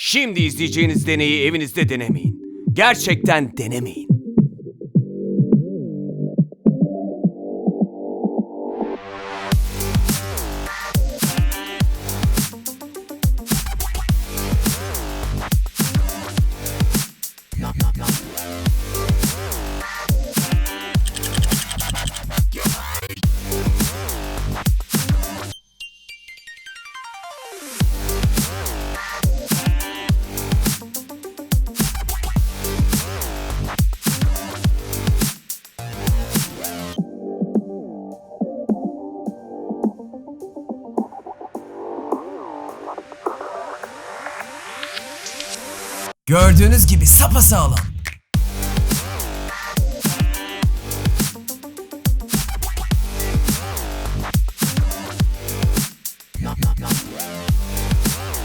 Şimdi izleyeceğiniz deneyi evinizde denemeyin. Gerçekten denemeyin. Gördüğünüz gibi sapasağlam. Yum.